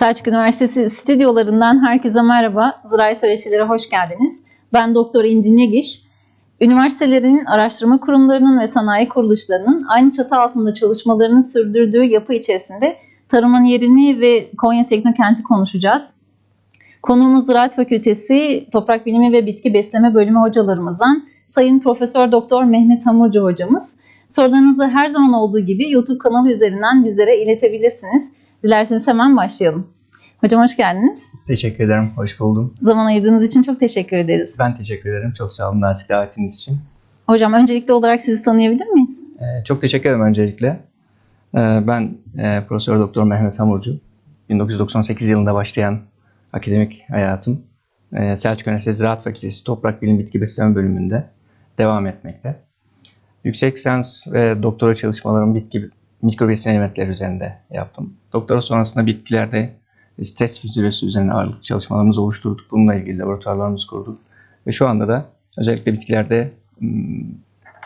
Selçuk Üniversitesi stüdyolarından herkese merhaba. Zirai Söyleşilere hoş geldiniz. Ben Doktor İnci Negiş. Üniversitelerinin, araştırma kurumlarının ve sanayi kuruluşlarının aynı çatı altında çalışmalarını sürdürdüğü yapı içerisinde tarımın yerini ve Konya Teknokent'i konuşacağız. Konuğumuz Ziraat Fakültesi Toprak Bilimi ve Bitki Besleme Bölümü hocalarımızdan Sayın Profesör Doktor Mehmet Hamurcu hocamız. Sorularınızı her zaman olduğu gibi YouTube kanalı üzerinden bizlere iletebilirsiniz. Dilerseniz hemen başlayalım. Hocam hoş geldiniz. Teşekkür ederim, hoş buldum. Zaman ayırdığınız için çok teşekkür ederiz. Ben teşekkür ederim, çok sağ olun nazik davetiniz için. Hocam öncelikli olarak sizi tanıyabilir miyiz? Ee, çok teşekkür ederim öncelikle. Ee, ben e, Profesör Doktor Mehmet Hamurcu. 1998 yılında başlayan akademik hayatım e, Selçuk Üniversitesi Ziraat Fakültesi Toprak Bilim Bitki Besleme bölümünde devam etmekte. Yüksek lisans ve doktora çalışmalarımı bitki mikrobesin elementleri üzerinde yaptım. Doktora sonrasında bitkilerde stres fizyolojisi üzerine ağırlık çalışmalarımızı oluşturduk. Bununla ilgili laboratuvarlarımızı kurduk. Ve şu anda da özellikle bitkilerde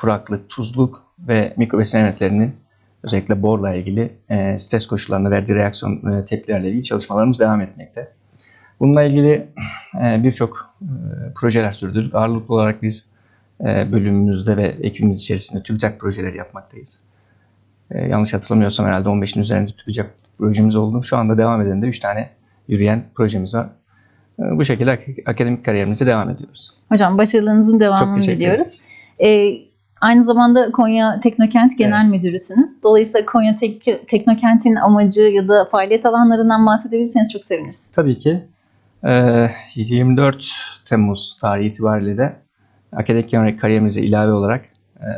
kuraklık, tuzluk ve mikrobesin elementlerinin özellikle borla ilgili e, stres koşullarında verdiği reaksiyon e, tepkilerle ilgili çalışmalarımız devam etmekte. Bununla ilgili e, birçok e, projeler sürdürdük. Ağırlıklı olarak biz e, bölümümüzde ve ekibimiz içerisinde TÜBİTAK projeleri yapmaktayız. E, yanlış hatırlamıyorsam herhalde 15'in üzerinde TÜBİTAK projemiz oldu. Şu anda devam eden de 3 tane yürüyen projemiz var. E, bu şekilde ak- akademik kariyerimize devam ediyoruz. Hocam başarılarınızın devamını diliyoruz. Ee, aynı zamanda Konya Teknokent Genel Evet. Müdürüsünüz. Dolayısıyla Konya Tek- Teknokent'in amacı ya da faaliyet alanlarından bahsedebilirseniz çok seviniriz. Tabii ki. e, 24 Temmuz tarihi itibariyle de akademik kariyerimize ilave olarak e,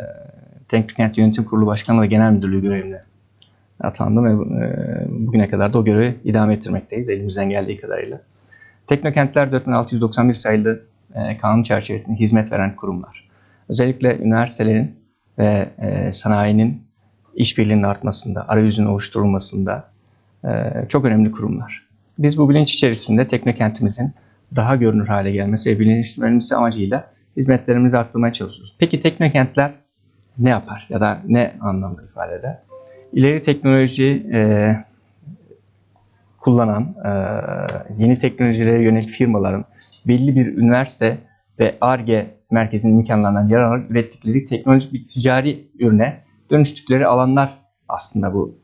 Teknokent Yönetim Kurulu Başkanlığı ve Genel Müdürlüğü görevine atandım ve e, bugüne kadar da o görevi idame ettirmekteyiz elimizden geldiği kadarıyla. Teknokentler 4691 sayılı e, kanun çerçevesinde hizmet veren kurumlar. Özellikle üniversitelerin ve e, sanayinin işbirliğinin artmasında, arayüzün oluşturulmasında çok önemli kurumlar. Biz bu bilinç içerisinde teknokentimizin daha görünür hale gelmesi ve bilinçlenmesi amacıyla hizmetlerimizi arttırmaya çalışıyoruz. Peki teknokentler ne yapar ya da ne anlamda ifade eder? İleri teknoloji e, kullanan e, yeni teknolojilere yönelik firmaların belli bir üniversite ve ARGE merkezinin imkanlarından yararlanarak ürettikleri teknolojik bir ticari ürüne dönüştükleri alanlar aslında bu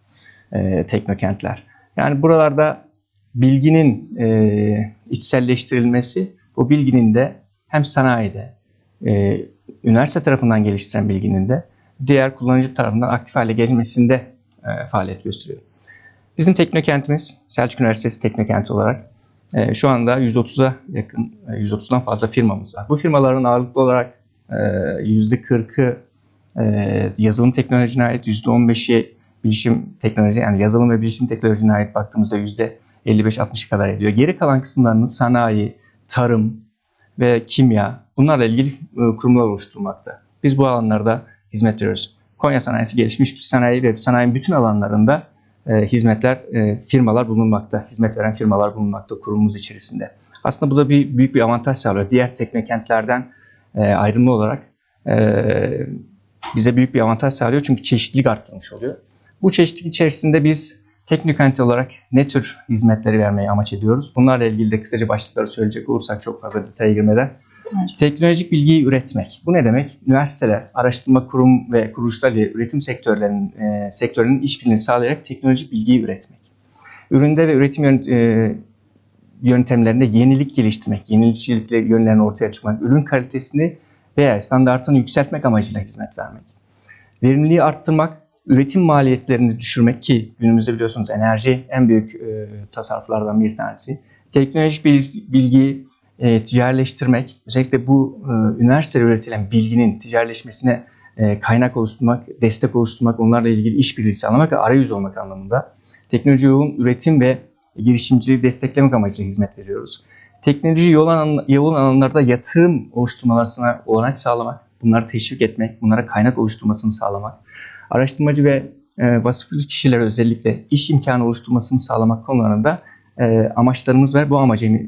e, teknokentler. Yani buralarda bilginin e, içselleştirilmesi, bu bilginin de hem sanayide, e, üniversite tarafından geliştiren bilginin de diğer kullanıcı tarafından aktif hale gelmesinde e, faaliyet gösteriyor. Bizim teknokentimiz Selçuk Üniversitesi Teknokenti olarak e, şu anda 130'a yakın, e, 130'dan fazla firmamız var. Bu firmaların ağırlıklı olarak e, %40'ı e, yazılım teknolojisine ait, %15'i bilişim teknoloji yani yazılım ve bilişim teknolojisine ait baktığımızda %55-60'ı kadar ediyor. Geri kalan kısımlarını sanayi, tarım ve kimya bunlarla ilgili e, kurumlar oluşturmakta. Biz bu alanlarda hizmet veriyoruz. Konya sanayisi gelişmiş bir sanayi ve sanayinin bütün alanlarında e, hizmetler, e, firmalar bulunmakta. Hizmet veren firmalar bulunmakta kurumumuz içerisinde. Aslında bu da bir büyük bir avantaj sağlıyor. Diğer teknokentlerden e, ayrımlı olarak bize büyük bir avantaj sağlıyor. Çünkü çeşitlilik arttırmış oluyor. Bu çeşitlilik içerisinde biz teknokent olarak ne tür hizmetleri vermeyi amaç ediyoruz? Bunlarla ilgili de kısaca başlıkları söyleyecek olursak çok fazla detaya girmeden. Teknolojik bilgiyi üretmek. Bu ne demek? Üniversiteler, araştırma kurum ve kuruluşlar ile üretim sektörlerinin, e, sektörünün işbirliğini sağlayarak teknolojik bilgiyi üretmek. Üründe ve üretim yön- e, yöntemlerinde yenilik geliştirmek, yenilikçilikle yönlerini ortaya çıkmak, ürün kalitesini veya standartını yükseltmek amacıyla hizmet vermek. Verimliliği arttırmak, üretim maliyetlerini düşürmek ki günümüzde biliyorsunuz enerji en büyük e, tasarruflardan bir tanesi. Teknolojik bil- bilgiyi e, ticarileştirmek, özellikle bu e, üniversitede üretilen bilginin ticarileşmesine e, kaynak oluşturmak, destek oluşturmak, onlarla ilgili işbirliği sağlamak ve arayüz olmak anlamında teknoloji yoğun üretim ve girişimciliği desteklemek amacıyla hizmet veriyoruz. Teknoloji yoğun, yoğun alanlarda yatırım oluşturmalarına olanak sağlamak, bunları teşvik etmek, bunlara kaynak oluşturmasını sağlamak, araştırmacı ve e, vasıflı kişilere özellikle iş imkanı oluşturmasını sağlamak konularında e, amaçlarımız var. Bu amaca e,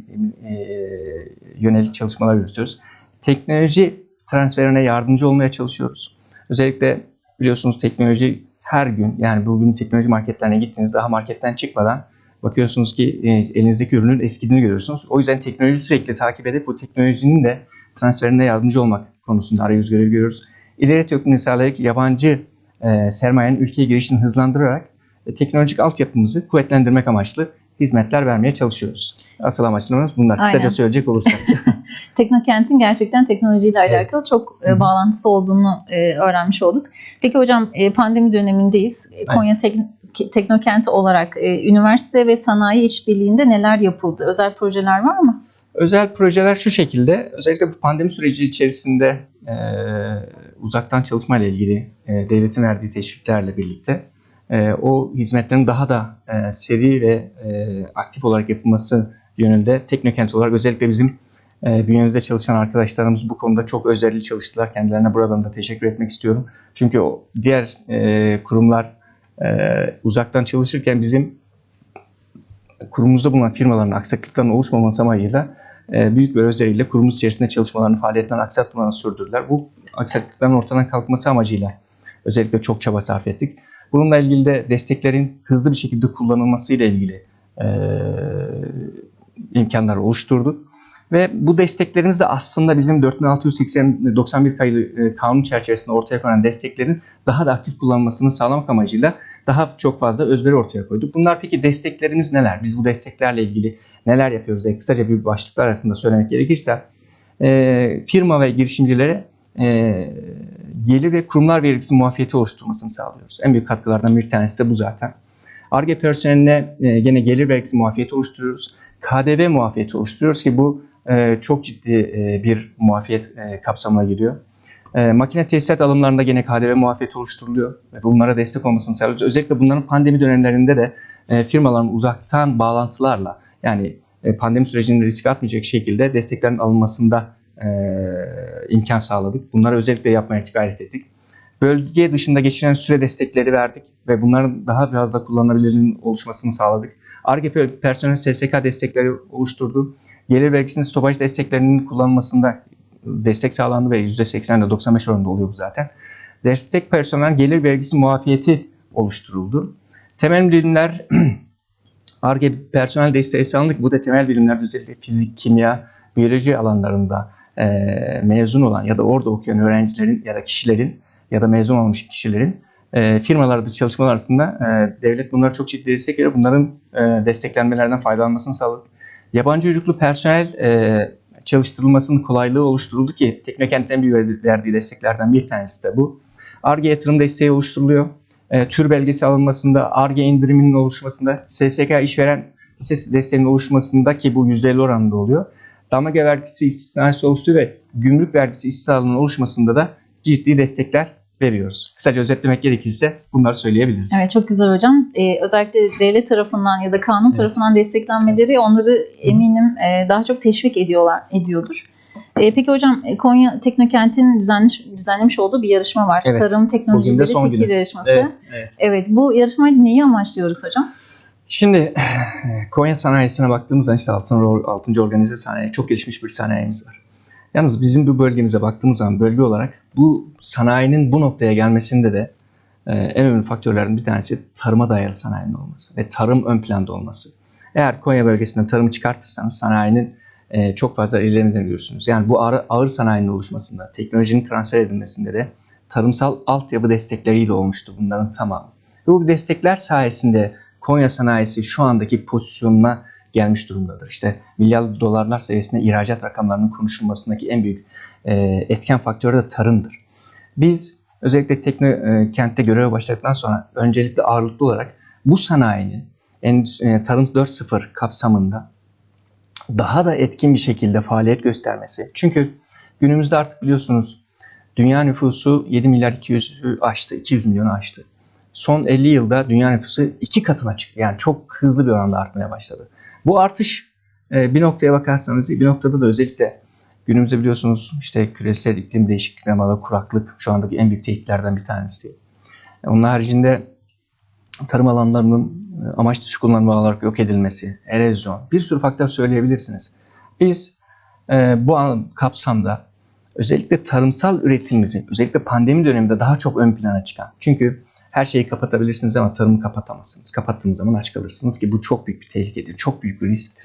yönelik çalışmalar yürütüyoruz. Teknoloji transferine yardımcı olmaya çalışıyoruz. Özellikle biliyorsunuz teknoloji her gün yani bugün teknoloji marketlerine gittiğiniz daha marketten çıkmadan Bakıyorsunuz ki e, elinizdeki ürünün eskidiğini görüyorsunuz. O yüzden teknoloji sürekli takip edip bu teknolojinin de transferinde yardımcı olmak konusunda arayüz görevi görüyoruz. İleri teknoloji sağlayarak yabancı e, sermayenin ülkeye girişini hızlandırarak e, teknolojik altyapımızı kuvvetlendirmek amaçlı hizmetler vermeye çalışıyoruz. Asıl amaçlarımız bunlar. Kısaca Aynen. söyleyecek olursak. Teknokent'in gerçekten teknolojiyle Evet. alakalı çok e, Hı hı. bağlantısı olduğunu e, öğrenmiş olduk. Peki hocam e, pandemi dönemindeyiz. E, Konya Tek- Teknokenti olarak e, üniversite ve sanayi işbirliğinde neler yapıldı? Özel projeler var mı? Özel projeler şu şekilde, özellikle bu pandemi süreci içerisinde e, uzaktan çalışma ilgili e, devletin verdiği teşviklerle birlikte e, o hizmetlerin daha da e, seri ve e, aktif olarak yapılması yönünde Teknokent olarak özellikle bizim e, bünyemizde çalışan arkadaşlarımız bu konuda çok özellikle çalıştılar. Kendilerine buradan da teşekkür etmek istiyorum. Çünkü o diğer e, kurumlar e, uzaktan çalışırken bizim kurumumuzda bulunan firmaların aksaklıkların oluşmaması amacıyla büyük bir özveriyle kurumumuz içerisinde çalışmalarını, faaliyetlerini aksatmadan sürdürdüler. Bu aksaklıkların ortadan kalkması amacıyla özellikle çok çaba sarf ettik. Bununla ilgili de desteklerin hızlı bir şekilde kullanılması ile ilgili e, imkanlar oluşturduk. Ve bu desteklerimiz de aslında bizim 4691 kayılı e, kanun çerçevesinde ortaya konan desteklerin daha da aktif kullanılmasını sağlamak amacıyla daha çok fazla özveri ortaya koyduk. Bunlar peki desteklerimiz neler? Biz bu desteklerle ilgili neler yapıyoruz diye kısaca bir başlıklar arasında söylemek gerekirse e, firma ve girişimcilere e, gelir ve kurumlar vergisi muafiyeti oluşturmasını sağlıyoruz. En büyük katkılardan bir tanesi de bu zaten. ARGE personeline gene gelir vergisi muafiyeti oluşturuyoruz. KDV muafiyeti oluşturuyoruz ki bu e, çok ciddi e, bir muafiyet e, kapsamına giriyor. Makine tesisat alımlarında gene KDV muafiyeti oluşturuluyor bunlara destek olmasını sağlıyoruz. Özellikle bunların pandemi dönemlerinde de firmaların uzaktan bağlantılarla yani pandemi sürecinde risk atmayacak şekilde desteklerin alınmasında imkan sağladık. Bunları özellikle yapmaya gayret ettik. Bölge dışında geçiren süre destekleri verdik ve bunların daha fazla kullanılabilirliğinin oluşmasını sağladık. ARGE personel SSK destekleri oluşturdu. Gelir vergisinin stopaj desteklerinin kullanılmasında destek sağlandı ve %80 ile 95 oranında oluyor bu zaten. Destek personel gelir vergisi muafiyeti oluşturuldu. Temel bilimler ARGE personel desteği sağlandı. Bu da temel bilimler özellikle fizik, kimya, biyoloji alanlarında e, mezun olan ya da orada okuyan öğrencilerin ya da kişilerin ya da mezun olmuş kişilerin e, firmalarda çalışmalar arasında e, devlet bunlara çok ciddi destek veriyor. Bunların e, desteklenmelerden faydalanmasını sağladı. Yabancı uyruklu personel e, çalıştırılmasının kolaylığı oluşturuldu ki Teknokent'in bir verdiği desteklerden bir tanesi de bu. ARGE yatırım desteği oluşturuluyor. E, tür belgesi alınmasında, ARGE indiriminin oluşmasında, SSK işveren hisse desteğinin oluşmasında ki bu %50 oranında oluyor. Damga vergisi istisnası oluştuğu ve gümrük vergisi istisnalının oluşmasında da ciddi destekler veriyoruz. Kısaca özetlemek gerekirse bunları söyleyebiliriz. Evet çok güzel hocam. Ee, özellikle devlet tarafından ya da kanun Evet. tarafından desteklenmeleri onları eminim e, daha çok teşvik ediyorlar ediyordur. E, peki hocam e, Konya Teknokent'in düzenlemiş, düzenlemiş olduğu bir yarışma var. Evet. Tarım teknolojileri fikir günü. yarışması. Evet, evet. Evet, bu yarışmayı neyi amaçlıyoruz hocam? Şimdi Konya sanayisine baktığımız zaman işte 6. 6. organize sanayi çok gelişmiş bir sanayimiz var. Yalnız bizim bu bölgemize baktığımız zaman bölge olarak bu sanayinin bu noktaya gelmesinde de e, en önemli faktörlerden bir tanesi tarıma dayalı sanayinin olması ve tarım ön planda olması. Eğer Konya bölgesinde tarımı çıkartırsanız sanayinin e, çok fazla ilerlemediğini görürsünüz. Yani bu ağır, ağır sanayinin oluşmasında, teknolojinin transfer edilmesinde de tarımsal altyapı destekleriyle olmuştu bunların tamamı. Ve bu destekler sayesinde Konya sanayisi şu andaki pozisyonuna gelmiş durumdadır. İşte milyar dolarlar seviyesinde ihracat rakamlarının konuşulmasındaki en büyük e, etken faktör de tarımdır. Biz özellikle tekno e, kentte göreve başladıktan sonra öncelikle ağırlıklı olarak bu sanayinin e, Tarım 4.0 kapsamında daha da etkin bir şekilde faaliyet göstermesi. Çünkü günümüzde artık biliyorsunuz dünya nüfusu 7 milyar 200'ü aştı, 200 milyonu aştı. Son 50 yılda dünya nüfusu iki katına çıktı. Yani çok hızlı bir oranda artmaya başladı. Bu artış e, bir noktaya bakarsanız bir noktada da özellikle günümüzde biliyorsunuz işte küresel iklim değişikliğine bağlı kuraklık şu andaki en büyük tehditlerden bir tanesi. Onun haricinde tarım alanlarının e, amaç dışı kullanma olarak yok edilmesi, erozyon, bir sürü faktör söyleyebilirsiniz. Biz e, bu an- kapsamda özellikle tarımsal üretimimizi, özellikle pandemi döneminde daha çok ön plana çıkan. Çünkü Her şeyi kapatabilirsiniz ama tarımı kapatamazsınız. Kapattığınız zaman aç kalırsınız ki bu çok büyük bir tehlikedir, çok büyük bir risktir.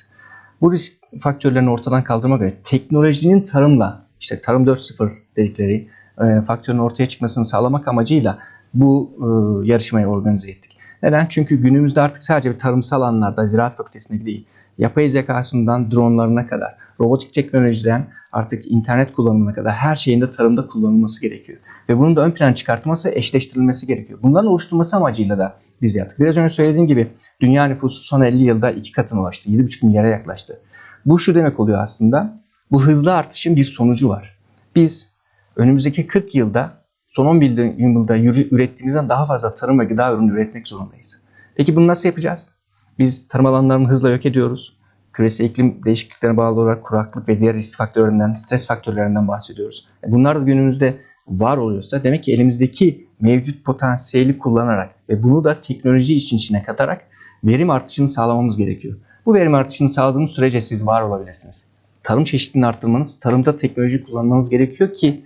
Bu risk faktörlerini ortadan kaldırmak göre teknolojinin tarımla, işte tarım 4.0 dedikleri e, faktörün ortaya çıkmasını sağlamak amacıyla bu e, yarışmayı organize ettik. Neden? Çünkü günümüzde artık sadece tarımsal alanlarda, ziraat fakültesinde değil, yapay zekasından dronlarına kadar, robotik teknolojiden artık internet kullanımına kadar her şeyin de tarımda kullanılması gerekiyor. Ve bunun da ön plan çıkartılması, eşleştirilmesi gerekiyor. Bunların oluşturması amacıyla da biz yaptık. Biraz önce söylediğim gibi dünya nüfusu son 50 yılda iki katına ulaştı. 7,5 milyara yaklaştı. Bu şu demek oluyor aslında. Bu hızlı artışın bir sonucu var. Biz önümüzdeki 40 yılda son 11 yılda ürettiğimizden daha fazla tarım ve gıda ürünü üretmek zorundayız. Peki bunu nasıl yapacağız? Biz tarım alanlarını hızla yok ediyoruz. Küresel iklim değişikliklerine bağlı olarak kuraklık ve diğer risk faktörlerinden, stres faktörlerinden bahsediyoruz. E bunlar da günümüzde var oluyorsa demek ki elimizdeki mevcut potansiyeli kullanarak ve bunu da teknoloji için içine katarak verim artışını sağlamamız gerekiyor. Bu verim artışını sağladığınız sürece siz var olabilirsiniz. Tarım çeşitliliğini arttırmanız, tarımda teknoloji kullanmanız gerekiyor ki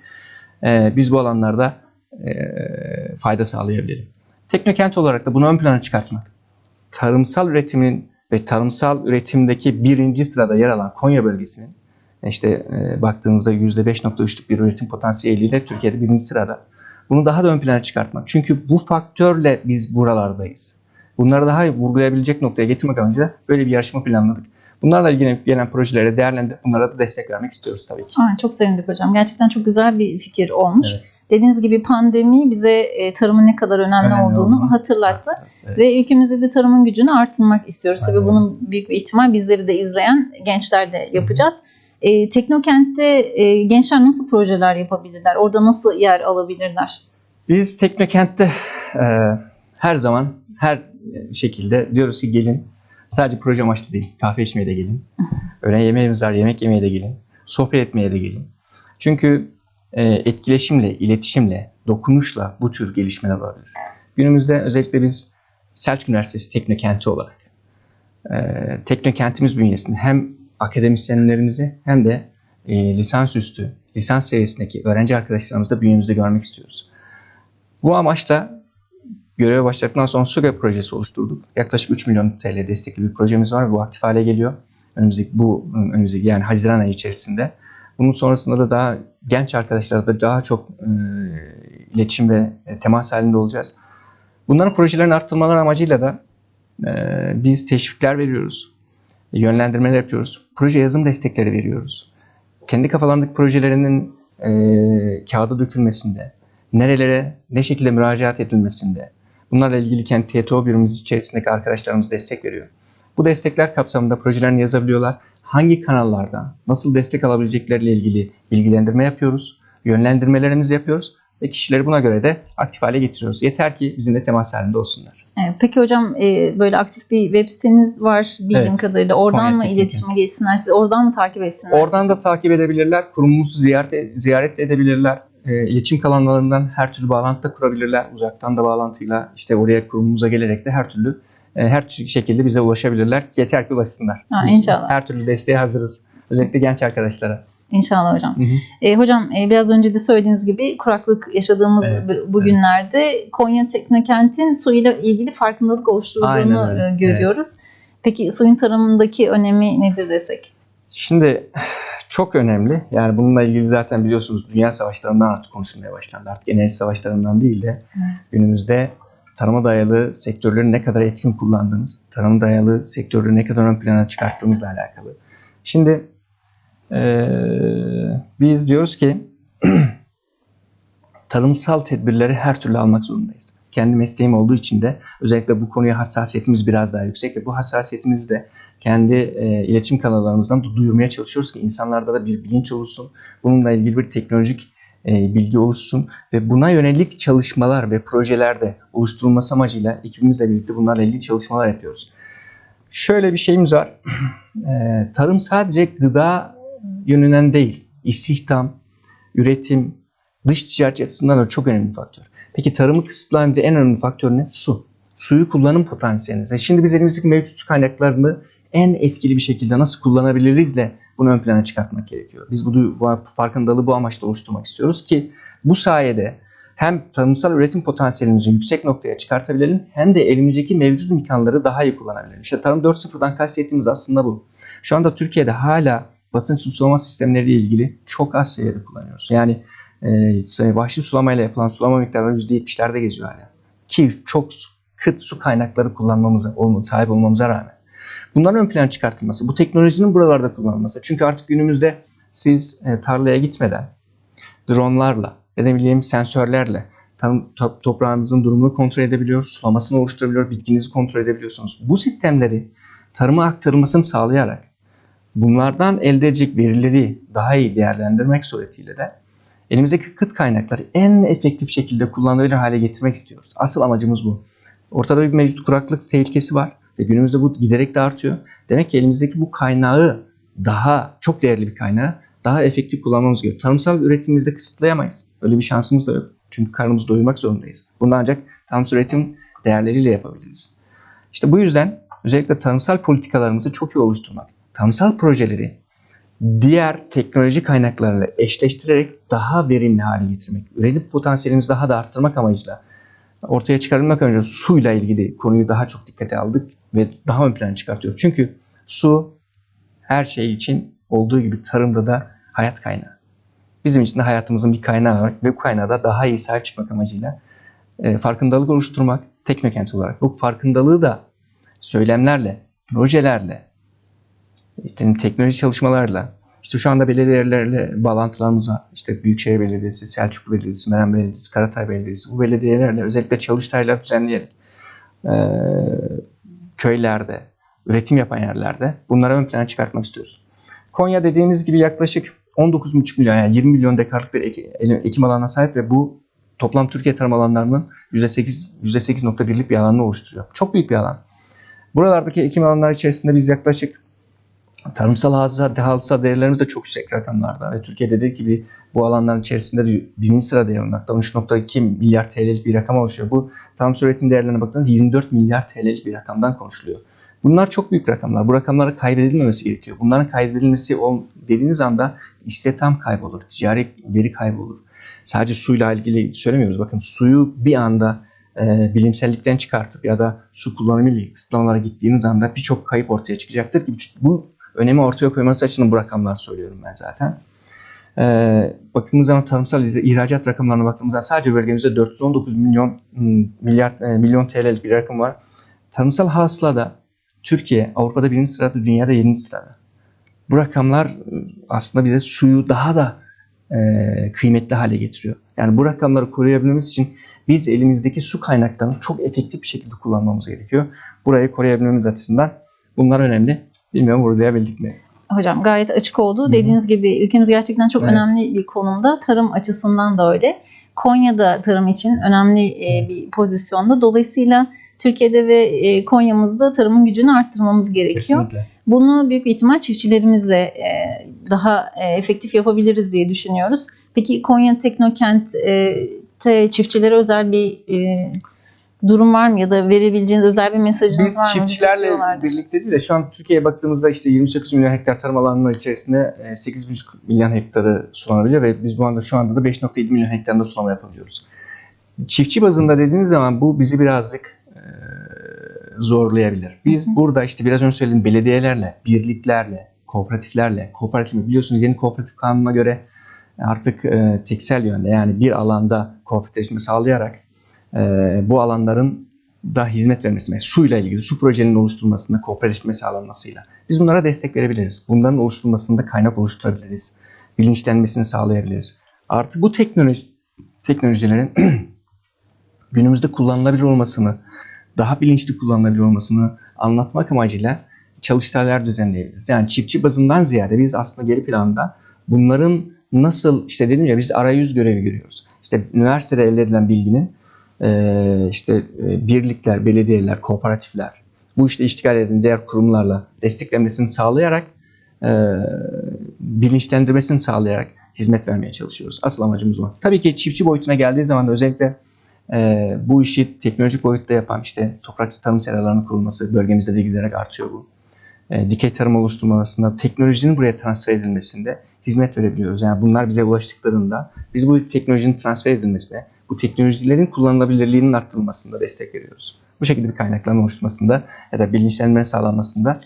e, biz bu alanlarda e, fayda sağlayabilirim. Teknokent olarak da bunu ön plana çıkartmak, tarımsal üretimin ve tarımsal üretimdeki birinci sırada yer alan Konya bölgesinin işte e, baktığınızda %5.3'lük bir üretim potansiyeliyle Türkiye'de birinci sırada. Bunu daha da ön plana çıkartmak. Çünkü bu faktörle biz buralardayız. Bunları daha vurgulayabilecek noktaya getirmek amacıyla böyle bir yarışma planladık. Bunlarla ilgili gelen projelere değerlendirip bunlara da destek vermek istiyoruz tabii ki. Aa, çok sevindik hocam. Gerçekten çok güzel bir fikir olmuş. Evet. Dediğiniz gibi pandemi bize e, tarımın ne kadar önemli, Önemli olduğunu olduğunu hatırlattı. Evet. Ve ülkemizde de tarımın gücünü artırmak istiyoruz. Tabii Aynen. bunun büyük bir ihtimal bizleri de izleyen gençler de yapacağız. E, Teknokent'te e, gençler nasıl projeler yapabilirler? Orada nasıl yer alabilirler? Biz Teknokent'te e, her zaman her şekilde diyoruz ki gelin. Sadece proje amaçlı değil. Kahve içmeye de gelin. Öğlen yemeğimiz var. Yemek yemeye de gelin. Sohbet etmeye de gelin. Çünkü e, etkileşimle, iletişimle, dokunuşla bu tür gelişmeler olabilir. Günümüzde özellikle biz Selçuk Üniversitesi Teknokenti olarak e, Teknokentimiz bünyesinde hem akademisyenlerimizi hem de e, lisansüstü, lisans seviyesindeki öğrenci arkadaşlarımızı da bünyemizde görmek istiyoruz. Bu amaçla göreve başladıktan sonra SUGA projesi oluşturduk. Yaklaşık 3 milyon TL destekli bir projemiz var bu aktif hale geliyor. Önümüzdeki bu önümüzdeki yani Haziran ayı içerisinde. Bunun sonrasında da daha genç arkadaşlarla da daha çok e, iletişim ve e, temas halinde olacağız. Bunların projelerin arttırmaları amacıyla da e, biz teşvikler veriyoruz. Yönlendirmeler yapıyoruz. Proje yazım destekleri veriyoruz. Kendi kafalarındaki projelerinin e, kağıda dökülmesinde, nerelere, ne şekilde müracaat edilmesinde, bunlarla ilgili kendi TTO birimimiz içerisindeki arkadaşlarımız destek veriyor. Bu destekler kapsamında projelerini yazabiliyorlar. Hangi kanallardan, nasıl destek alabilecekleriyle ilgili bilgilendirme yapıyoruz, yönlendirmelerimizi yapıyoruz ve kişileri buna göre de aktif hale getiriyoruz. Yeter ki bizimle temas halinde olsunlar. Evet, peki hocam e, böyle aktif bir web siteniz var bildiğim Evet. kadarıyla. Oradan Konya mı Teknik. iletişime geçsinler? Sizi oradan mı takip etsinler? Oradan da takip edebilirler. Kurumumuzu ziyaret, ziyaret edebilirler. E, iletişim kanallarından her türlü bağlantı da kurabilirler. Uzaktan da bağlantıyla işte oraya kurumumuza gelerek de her türlü e, her türlü şekilde bize ulaşabilirler. Yeter ki ulaşsınlar. Ha, Biz inşallah. Her türlü desteğe hazırız. Özellikle genç arkadaşlara. İnşallah hocam. Hı hı. E, hocam e, biraz önce de söylediğiniz gibi kuraklık yaşadığımız Evet, bu- bugünlerde Konya Teknokent'in suyla ilgili farkındalık oluşturduğunu e, görüyoruz. Peki suyun tarımındaki önemi nedir desek? Şimdi çok önemli. Yani bununla ilgili zaten biliyorsunuz dünya savaşlarından artık konuşulmaya başlandı. Artık enerji savaşlarından değil de Evet. günümüzde tarıma dayalı sektörleri ne kadar etkin kullandığınız, tarıma dayalı sektörleri ne kadar ön plana çıkarttığınızla alakalı. Şimdi eee, biz diyoruz ki tarımsal tedbirleri her türlü almak zorundayız. Kendi mesleğim olduğu için de özellikle bu konuya hassasiyetimiz biraz daha yüksek ve bu hassasiyetimizi de kendi e, iletişim kanallarımızdan da duyurmaya çalışıyoruz ki insanlarda da bir bilinç oluşsun. Bununla ilgili bir teknolojik e, bilgi oluşsun ve buna yönelik çalışmalar ve projeler de oluşturulması amacıyla ekibimizle birlikte bunlarla ilgili çalışmalar yapıyoruz. Şöyle bir şeyimiz var. E, tarım sadece gıda yönünden değil, istihdam, üretim, dış ticaret açısından da çok önemli bir faktör. Peki tarımı kısıtlayınca en önemli faktör ne? Su. Suyu kullanım potansiyeliniz. E Şimdi biz elimizdeki mevcut kaynaklarını en etkili bir şekilde nasıl kullanabilirizle bunu ön plana çıkartmak gerekiyor. Biz bu, bu farkındalığı bu amaçla oluşturmak istiyoruz ki bu sayede hem tarımsal üretim potansiyelimizi yüksek noktaya çıkartabilelim hem de elimizdeki mevcut imkanları daha iyi kullanabilelim. İşte tarım 4.0'dan kastettiğimiz aslında bu. Şu anda Türkiye'de hala basınç sulama sistemleriyle ilgili çok az seviyede kullanıyoruz. Yani e, vahşi sulamayla yapılan sulama miktarları %70'lerde geziyor hala. Ki çok kıt su kaynakları kullanmamıza, sahip olmamıza rağmen. Bunların ön plana çıkartılması, bu teknolojinin buralarda kullanılması. Çünkü artık günümüzde siz e, tarlaya gitmeden dronlarla ya da bileyim sensörlerle toprağınızın durumunu kontrol edebiliyor, sulamasını oluşturabiliyor, bitkinizi kontrol edebiliyorsunuz. Bu sistemleri tarıma aktarılmasını sağlayarak bunlardan elde edecek verileri daha iyi değerlendirmek suretiyle de elimizdeki kıt kaynakları en efektif şekilde kullanılabilir hale getirmek istiyoruz. Asıl amacımız bu. Ortada bir mevcut kuraklık tehlikesi var ve günümüzde bu giderek de artıyor. Demek ki elimizdeki bu kaynağı daha çok değerli bir kaynağı daha efektif kullanmamız gerekiyor. Tarımsal üretimimizde kısıtlayamayız. Öyle bir şansımız da yok. Çünkü karnımızı doyurmak zorundayız. Bunu ancak tarımsal üretim değerleriyle yapabiliriz. İşte bu yüzden özellikle tarımsal politikalarımızı çok iyi oluşturmak, tarımsal projeleri diğer teknoloji kaynaklarıyla eşleştirerek daha verimli hale getirmek, üretim potansiyelimizi daha da arttırmak amacıyla ortaya çıkarılmak önce suyla ilgili konuyu daha çok dikkate aldık ve daha ön plana çıkartıyoruz. Çünkü su her şey için olduğu gibi tarımda da hayat kaynağı. Bizim için de hayatımızın bir kaynağı var ve bu kaynağı da daha iyi sahip çıkmak amacıyla e, farkındalık oluşturmak teknokent olarak. Bu farkındalığı da söylemlerle, projelerle, işte teknoloji çalışmalarla, işte şu anda belediyelerle bağlantılarımız var. İşte Büyükşehir Belediyesi, Selçuklu Belediyesi, Meram Belediyesi, Karatay Belediyesi bu belediyelerle özellikle çalıştaylar düzenleyerek e, köylerde, üretim yapan yerlerde bunları ön plana çıkartmak istiyoruz. Konya dediğimiz gibi yaklaşık 19,5 milyon yani 20 milyon dekarlık bir ekim alanına sahip ve bu toplam Türkiye tarım alanlarının %8 %8.1'lik bir alanını oluşturuyor. Çok büyük bir alan. Buralardaki ekim alanları içerisinde biz yaklaşık tarımsal hasıla, hasıla değerlerimiz de çok yüksek rakamlarda ve Türkiye dediği gibi bu alanların içerisinde de birinci sırada yer almakta. 13.2 milyar TL'lik bir rakam oluşuyor. Bu tarımsal üretim değerlerine baktığınız 24 milyar TL'lik bir rakamdan konuşuluyor. Bunlar çok büyük rakamlar. Bu rakamlara kaybedilmemesi gerekiyor. Bunların kaybedilmesi dediğiniz anda istihdam kaybolur, ticari veri kaybolur. Sadece suyla ilgili söylemiyoruz. Bakın suyu bir anda e, bilimsellikten çıkartıp ya da su kullanımıyla kısıtlamalara gittiğiniz anda birçok kayıp ortaya çıkacaktır ki bu önemi ortaya koyması açısından bu rakamlar söylüyorum ben zaten. E, baktığımız zaman tarımsal ihracat rakamlarına baktığımız zaman sadece bölgemizde 419 milyon milyar e, milyon TL'lik bir rakam var. Tarımsal hasılada Türkiye Avrupa'da birinci sırada, dünyada yedinci sırada. Bu rakamlar ıı, aslında bize suyu daha da e, kıymetli hale getiriyor. Yani bu rakamları koruyabilmemiz için biz elimizdeki su kaynaklarını çok efektif bir şekilde kullanmamız gerekiyor. Burayı koruyabilmemiz açısından bunlar önemli. Bilmiyorum vurgulayabildik mi? Hocam gayet açık oldu. Hı-hı. Dediğiniz gibi ülkemiz gerçekten çok evet. önemli bir konumda. Tarım açısından da öyle. Konya'da tarım için önemli e, bir pozisyonda. Dolayısıyla Türkiye'de ve e, Konya'mızda tarımın gücünü arttırmamız gerekiyor. Kesinlikle. Bunu büyük bir ihtimal çiftçilerimizle e, daha e, efektif yapabiliriz diye düşünüyoruz. Peki Konya Teknokent'te çiftçilere özel bir durum var mı ya da verebileceğiniz özel bir mesajınız Biz var mı? Biz çiftçilerle birlikte değil de şu an Türkiye'ye baktığımızda işte 28 milyon hektar tarım alanının içerisinde 8,5 milyon hektarı sulanabiliyor ve biz bu anda şu anda da 5,7 milyon hektarında sulama yapabiliyoruz. Çiftçi bazında dediğiniz zaman bu bizi birazcık zorlayabilir. Biz hı hı. burada işte biraz önce söylediğim belediyelerle, birliklerle, kooperatiflerle, kooperatif biliyorsunuz yeni kooperatif kanununa göre artık e, teksel yönde yani bir alanda kooperatifleşme sağlayarak e, bu alanların da hizmet vermesine, suyla ilgili su projelerinin oluşturulmasında kooperatifleşme sağlanmasıyla biz bunlara destek verebiliriz. Bunların oluşturulmasında kaynak oluşturabiliriz. Bilinçlenmesini sağlayabiliriz. Artık bu teknoloji teknolojilerin günümüzde kullanılabilir olmasını daha bilinçli kullanılabilir olmasını anlatmak amacıyla çalıştaylar düzenleyebiliriz. Yani çiftçi bazından ziyade biz aslında geri planda bunların nasıl işte dedim ya biz arayüz görevi görüyoruz. İşte üniversitede elde edilen bilginin işte birlikler, belediyeler, kooperatifler bu işte iştigal eden diğer kurumlarla desteklenmesini sağlayarak bilinçlendirmesini sağlayarak hizmet vermeye çalışıyoruz. Asıl amacımız o. Tabii ki çiftçi boyutuna geldiği zaman da özellikle e, bu işi teknolojik boyutta yapan işte topraksız tarım seralarının kurulması bölgemizde de giderek artıyor bu. E, dikey tarım oluşturmasında teknolojinin buraya transfer edilmesinde hizmet verebiliyoruz. Yani bunlar bize ulaştıklarında biz bu teknolojinin transfer edilmesine, bu teknolojilerin kullanılabilirliğinin arttırılmasında destek veriyoruz. Bu şekilde bir kaynakların oluşturmasında ya da bilinçlenme sağlanmasında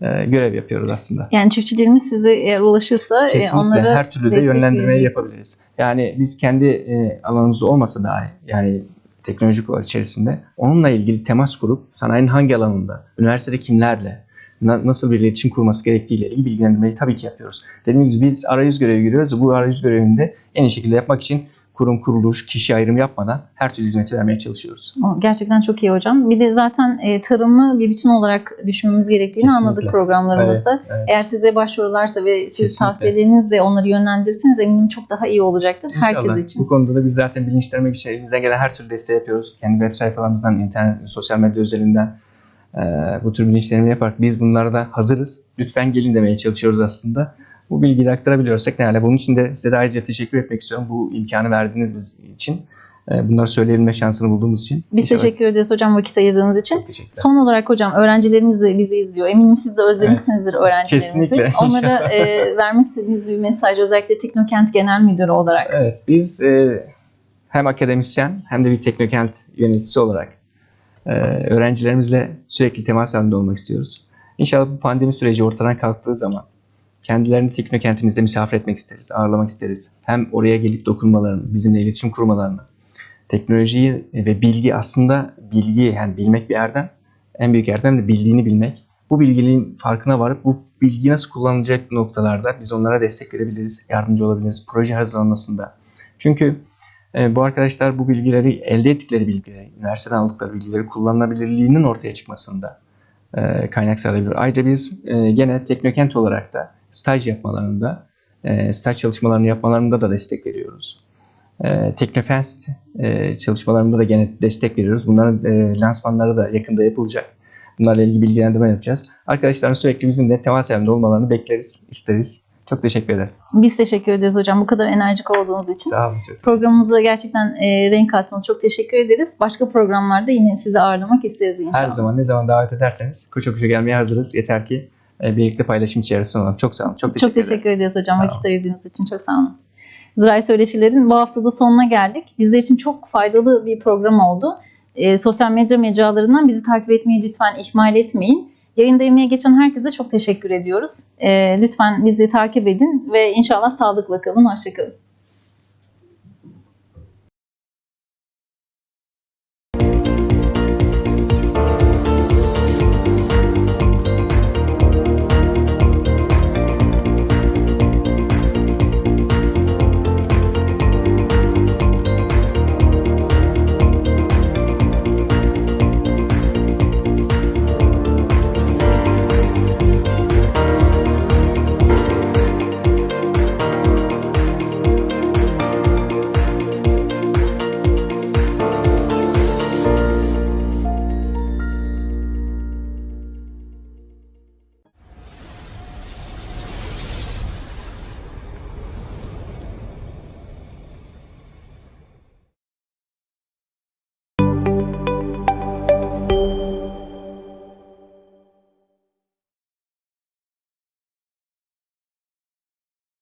e, görev yapıyoruz aslında. Yani çiftçilerimiz size eğer ulaşırsa e, Kesinlikle onları her türlü de yönlendirmeyi yapabiliriz. Yani biz kendi e, alanımızda olmasa dahi yani teknolojik olarak içerisinde onunla ilgili temas kurup sanayinin hangi alanında, üniversitede kimlerle, na- nasıl bir iletişim kurması gerektiğiyle ilgili bilgilendirmeyi tabii ki yapıyoruz. Dediğim gibi biz arayüz görevi görüyoruz. Bu arayüz görevinde en iyi şekilde yapmak için kurum, kuruluş, kişi ayrımı yapmadan her türlü hizmeti vermeye çalışıyoruz. Gerçekten çok iyi hocam. Bir de zaten e, tarımı bir bütün olarak düşünmemiz gerektiğini Kesinlikle. anladık programlarımızda. evet. Eğer size başvurularsa ve siz Kesinlikle. tavsiyelerinizle onları yönlendirirseniz eminim çok daha iyi olacaktır İnşallah. herkes için. Bu konuda da biz zaten bilinçlenmek için elimizden gelen her türlü desteği yapıyoruz. Kendi web sayfalarımızdan, internet, sosyal medya üzerinden e, bu tür bilinçlenme yaparak biz bunlara da hazırız. Lütfen gelin demeye çalışıyoruz aslında. Bu bilgiyi aktarabiliyorsak ne hala. Bunun için de size de ayrıca teşekkür etmek istiyorum. Bu imkanı verdiğiniz biz için. E, bunları söyleyebilme şansını bulduğumuz için. Biz İnşallah- teşekkür ederiz hocam vakit ayırdığınız için. Son olarak hocam öğrencilerimiz de bizi izliyor. Eminim siz de özlemişsinizdir öğrencilerinizi. Kesinlikle. Onlara e, vermek istediğiniz bir mesaj özellikle Teknokent Genel Müdürü olarak. Evet, biz e, hem akademisyen hem de bir teknokent yöneticisi olarak e, öğrencilerimizle sürekli temas halinde olmak istiyoruz. İnşallah bu pandemi süreci ortadan kalktığı zaman kendilerini teknokentimizde misafir etmek isteriz, ağırlamak isteriz. Hem oraya gelip dokunmalarını, bizimle iletişim kurmalarını, teknolojiyi ve bilgi aslında bilgi yani bilmek bir erdem, en büyük erdem de bildiğini bilmek. Bu bilginin farkına varıp bu bilgi nasıl kullanılacak noktalarda biz onlara destek verebiliriz, yardımcı olabiliriz proje hazırlanmasında. Çünkü e, bu arkadaşlar bu bilgileri elde ettikleri bilgileri, üniversiteden aldıkları bilgileri kullanılabilirliğinin ortaya çıkmasında e, kaynak sağlayabilir. Ayrıca biz e, gene Teknokent olarak da staj yapmalarında, e, staj çalışmalarını yapmalarında da destek veriyoruz. E, Teknofest e, çalışmalarında da gene destek veriyoruz. Bunların e, lansmanları da yakında yapılacak. Bunlarla ilgili bilgilendirme yapacağız. Arkadaşların sürekli bizimle temas halinde olmalarını bekleriz, isteriz. Çok teşekkür ederim. Biz teşekkür ederiz hocam bu kadar enerjik olduğunuz için. Sağ olun. Çok Programımıza gerçekten e, renk kattınız. Çok teşekkür ederiz. Başka programlarda yine sizi ağırlamak isteriz inşallah. Her zaman ne zaman davet ederseniz koşa koşa gelmeye hazırız. Yeter ki birlikte paylaşım içerisinde olalım. Çok sağ olun. Çok teşekkür, Çok teşekkür ederiz hocam Sağ vakit olun. ayırdığınız için. Çok sağ olun. Zirai Söyleşilerin bu haftada sonuna geldik. Bizler için çok faydalı bir program oldu. E, sosyal medya mecralarından bizi takip etmeyi lütfen ihmal etmeyin. Yayında emeğe geçen herkese çok teşekkür ediyoruz. E, lütfen bizi takip edin ve inşallah sağlıkla kalın. Hoşçakalın.